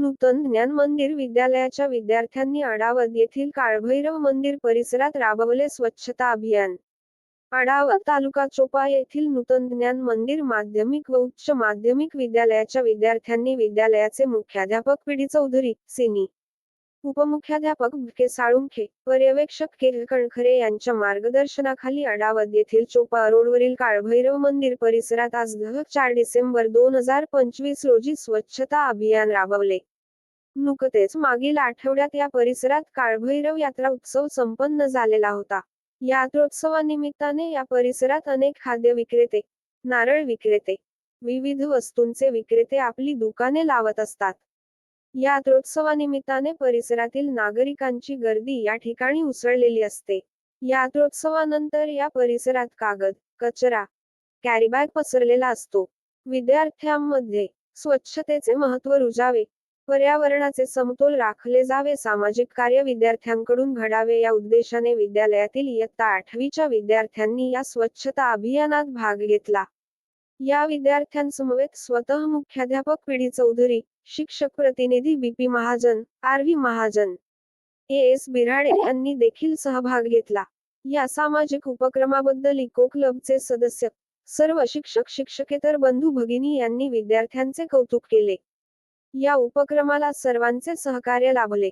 नूतन ज्ञान मंदिर विद्यालयाच्या विद्यार्थ्यांनी आडावत येथील काळभैरव मंदिर परिसरात राबवले स्वच्छता अभियान. आडावत तालुका चोपा येथील नूतन ज्ञान मंदिर माध्यमिक व उच्च माध्यमिक विद्यालयाच्या विद्यार्थ्यांनी विद्यालयाचे मुख्याध्यापक पिढी चौधरी सिनी उपमुख्याध्यापक के साळुंखे पर्यवेक्षक के कणखरे यांच्या मार्गदर्शनाखाली अडावत येथील चोपा रोडवरील काळभैरव मंदिर परिसरात आज चार डिसेंबर दोन हजार पंचवीस रोजी स्वच्छता अभियान राबवले. नुकतेच मागील आठवड्यात या परिसरात काळभैरव यात्रा उत्सव संपन्न झालेला होता. यात्रोत्सवानिमित्ताने या परिसरात अनेक खाद्य विक्रेते नारळ विक्रेते विविध वस्तूंचे विक्रेते आपली दुकाने लावत असतात. यात्रोत्सवानिमित्ताने परिसरातील नागरिकांची गर्दी या ठिकाणी उसळलेली असते. यात्रोत्सवानंतर या परिसरात कागद कचरा कॅरीबॅग पसरलेला असतो. विद्यार्थ्यांमध्ये स्वच्छतेचे महत्त्व रुजावे. पर्यावरणाचे समतोल राखले जावे सामाजिक कार्य विद्यार्थ्यांकडून घडावे या उद्देशाने विद्यालयातील इयत्ता आठवीच्या विद्यार्थ्यांनी या स्वच्छता अभियानात भाग घेतला. या विद्यार्थ्यांसमवेत स्वतः मुख्याध्यापक पीडी चौधरी शिक्षक प्रतिनिधी BP Mahajan R. V. Mahajan A. S. Birade यांनी देखील सहभाग घेतला. या सामाजिक उपक्रमाबद्दल इको क्लबचे सदस्य सर्व शिक्षक शिक्षकेतर बंधू भगिनी यांनी विद्यार्थ्यांचे कौतुक केले. या उपक्रमाला सर्वांचे सहकार्य लाभले.